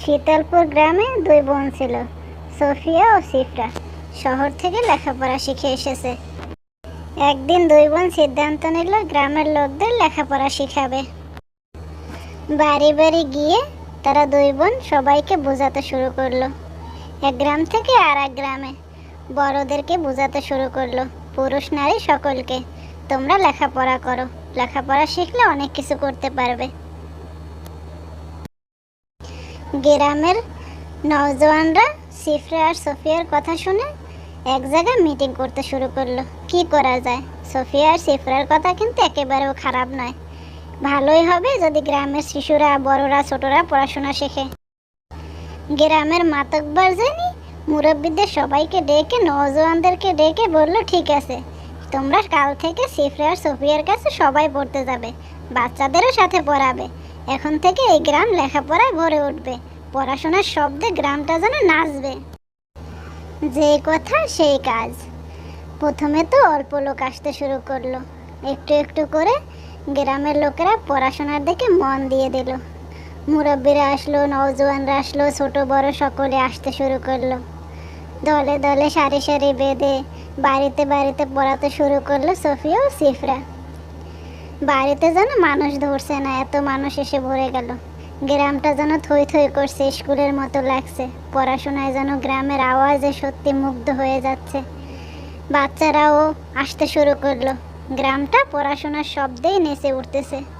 শীতলপুর গ্রামে দুই বোন ছিল, সোফিয়া ও সিফরা। শহর থেকে লেখাপড়া শিখে এসেছে। একদিন দুই বোন সিদ্ধান্ত নিল গ্রামের লোকদের লেখাপড়া শিখাবে। বাড়ি বাড়ি গিয়ে তারা দুই বোন সবাইকে বোঝাতে শুরু করল। এক গ্রাম থেকে আর এক গ্রামে বড়দেরকে বোঝাতে শুরু করল, পুরুষ নারী সকলকে, তোমরা লেখাপড়া করো। লেখাপড়া শিখলে অনেক কিছু করতে পারবে। গ্রামের নওজওয়ানরা সিফরা আর সোফিয়ার কথা শুনে এক জায়গায় মিটিং করতে শুরু করল। কি করা যায়? সোফিয়া আর সিফরার কথা কিন্তু একেবারেও খারাপ নয়। ভালোই হবে যদি গ্রামের শিশুরা, বড়রা, ছোটরা পড়াশোনা শেখে। গ্রামের মাতকবার জানি মুরব্বীদের সবাইকে ডেকে নওজওয়ানদেরকে ডেকে বলল, ঠিক আছে, তোমরা কাল থেকে সিফরা আর সোফিয়ার কাছে সবাই পড়তে যাবে। বাচ্চাদেরও সাথে পড়াবে। এখন থেকে এই গ্রাম লেখাপড়ায় ভরে উঠবে। পড়াশোনার শব্দে গ্রামটা যেন নাচবে। যে কথা, সেই কাজ। প্রথমে তো অল্প লোক আসতে শুরু করল। একটু একটু করে গ্রামের লোকেরা পড়াশোনার দিকে মন দিয়ে দিল। মুরব্বীরা আসলো, নওজোয়ানরা আসলো, ছোট, বড় সকলে আসতে শুরু করল। দলে দলে সারি সারি বেঁধে বাড়িতে বাড়িতে পড়াতে শুরু করল সফিয়া ও সিফরা। বাড়িতে যেন মানুষ ধরছে না, এত মানুষ এসে ভরে গেল। গ্রামটা যেন থই থই করছে, স্কুলের মতো লাগছে। পড়াশোনায় যেন গ্রামের আওয়াজে সত্যি মুগ্ধ হয়ে যাচ্ছে। বাচ্চারাও আসতে শুরু করল। গ্রামটা পড়াশোনার শব্দেই নেচে উঠতেছে।